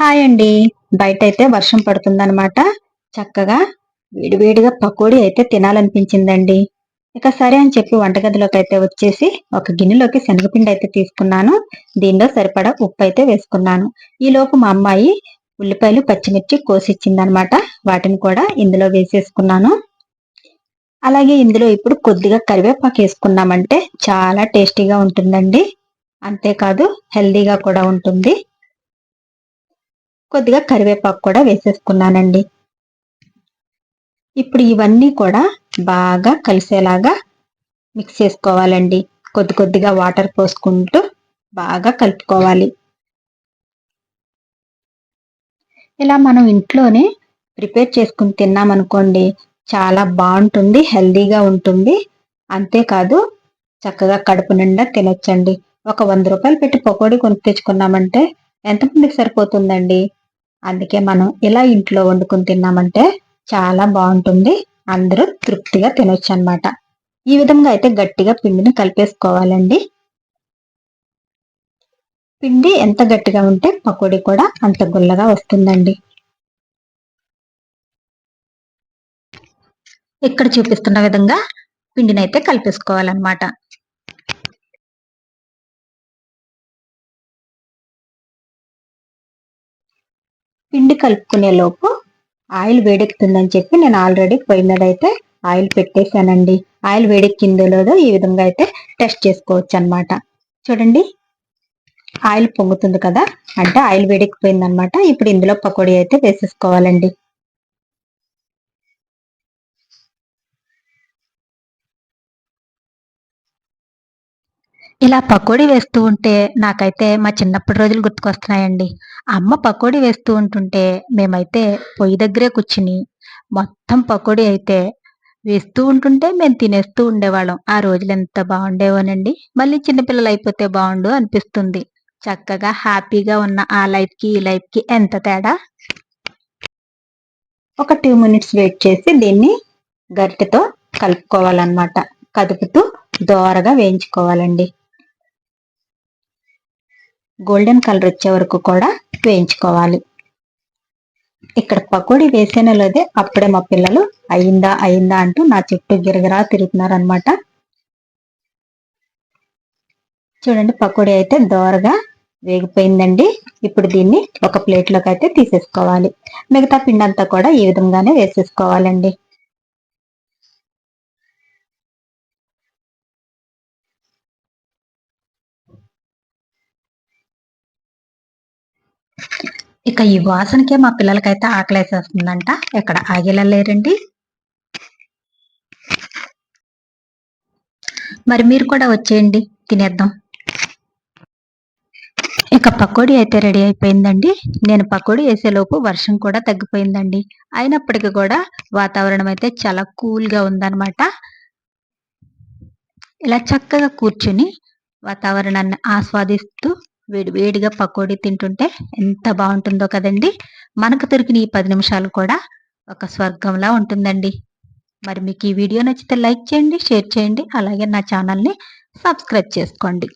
Hi అండి. బయట అయితే వర్షం పడుతుందనమాట చక్కగా వేడివేడిగా పకోడీ అయితే తినాలనిపించిందండి. ఇక సరే అని చెప్పి వంటగదిలోకి అయితే వచ్చేసి ఒక గిన్నెలోకి శనగపిండి అయితే తీసుకున్నాను. దీనిలో సరిపడా ఉప్పు అయితే వేసుకున్నాను. ఈలోపు మా అమ్మాయి ఉల్లిపాయలు పచ్చిమిర్చి కోసిచ్చిందనమాట వాటిని కూడా ఇందులో వేసేసుకున్నాను. అలాగే ఇందులో ఇప్పుడు కొద్దిగా కరివేపాకు వేసుకున్నామంటే చాలా టేస్టీగా ఉంటుందండి. అంతేకాదు హెల్దీగా కూడా ఉంటుంది. కొద్దిగా కరివేపాకు కూడా వేసేసుకున్నానండి. ఇప్పుడు ఇవన్నీ కూడా బాగా కలిసేలాగా మిక్స్ చేసుకోవాలండి. కొద్ది కొద్దిగా వాటర్ పోసుకుంటూ బాగా కలుపుకోవాలి. ఇలా మనం ఇంట్లోనే ప్రిపేర్ చేసుకుని తిన్నామనుకోండి చాలా బాగుంటుంది హెల్దీగా ఉంటుంది. అంతేకాదు చక్కగా కడుపు నిండా తినొచ్చండి. ఒక వంద రూపాయలు పెట్టి పకోడీ కొని తెచ్చుకున్నామంటే ఎంతమందికి సరిపోతుందండి? అందుకే మనం ఇలా ఇంట్లో వండుకుని తిన్నామంటే చాలా బాగుంటుంది. అందరూ తృప్తిగా తినొచ్చు అనమాట ఈ విధంగా అయితే గట్టిగా పిండిని కలిపేసుకోవాలండి. పిండి ఎంత గట్టిగా ఉంటే పకోడీ కూడా అంత గుల్లగా వస్తుందండి. ఇక్కడ చూపిస్తున్న విధంగా పిండిని అయితే కలిపేసుకోవాలన్నమాట. పిండి కలుపుకునే లోపు ఆయిల్ వేడెక్కుతుందని చెప్పి నేను ఆల్రెడీ పొయ్యి మీద అయితే ఆయిల్ పెట్టేశానండి. ఆయిల్ వేడెక్కిందో లేదో ఈ విధంగా అయితే టెస్ట్ చేసుకోవచ్చు అనమాట చూడండి ఆయిల్ పొంగుతుంది కదా అంటే ఆయిల్ వేడెక్కిపోయింది అనమాట ఇప్పుడు ఇందులో పకోడీ అయితే వేసేసుకోవాలండి. ఇలా పకోడీ వేస్తూ ఉంటే నాకైతే మా చిన్నప్పటి రోజులు గుర్తుకొస్తున్నాయండి. అమ్మ పకోడీ వేస్తూ ఉంటుంటే మేమైతే పొయ్యి దగ్గరే కూర్చుని మొత్తం పకోడీ అయితే వేస్తూ ఉంటుంటే మేము తినేస్తూ ఉండేవాళ్ళం. ఆ రోజులు ఎంత బాగుండేవోనండి. మళ్ళీ చిన్నపిల్లలు అయిపోతే బాగుండు అనిపిస్తుంది. చక్కగా హ్యాపీగా ఉన్న ఆ లైఫ్కి ఈ లైఫ్కి ఎంత తేడా? ఒక టూ మినిట్స్ వెయిట్ చేసి దీన్ని గరిటెతో కలుపుకోవాలన్నమాట. కదుపుతూ దోరగా వేయించుకోవాలండి. గోల్డెన్ కలర్ వచ్చే వరకు కూడా వేయించుకోవాలి. ఇక్కడ పకోడీ వేసేనే లేదే అప్పుడే మా పిల్లలు అయిందా అయిందా అంటూ నా చుట్టూ గిరగిరా తిరుగుతున్నారనమాట చూడండి పకోడీ అయితే దోరగా వేగిపోయిందండి. ఇప్పుడు దీన్ని ఒక ప్లేట్లోకి అయితే తీసేసుకోవాలి. మిగతా పిండి అంతా కూడా ఈ విధంగానే వేసేసుకోవాలండి. ఇక ఈ వాసనకే మా పిల్లలకైతే ఆకలేసేస్తుందంట. ఎక్కడ ఆగేలా లేరండి. మరి మీరు కూడా వచ్చేయండి తినేద్దాం. ఇక పకోడీ అయితే రెడీ అయిపోయిందండి. నేను పకోడీ వేసేలోపు వర్షం కూడా తగ్గిపోయిందండి. అయినప్పటికీ కూడా వాతావరణం అయితే చాలా కూల్గా ఉందన్నమాట. ఇలా చక్కగా కూర్చుని వాతావరణాన్ని ఆస్వాదిస్తూ వేడి వేడిగా పకోడీ తింటుంటే ఎంత బాగుంటుందో కదండి. మనకు దొరికిన ఈ పది నిమిషాలు కూడా ఒక స్వర్గంలా ఉంటుందండి. మరి మీకు ఈ వీడియో నచ్చితే లైక్ చేయండి షేర్ చేయండి అలాగే నా ఛానల్ని సబ్స్క్రైబ్ చేసుకోండి.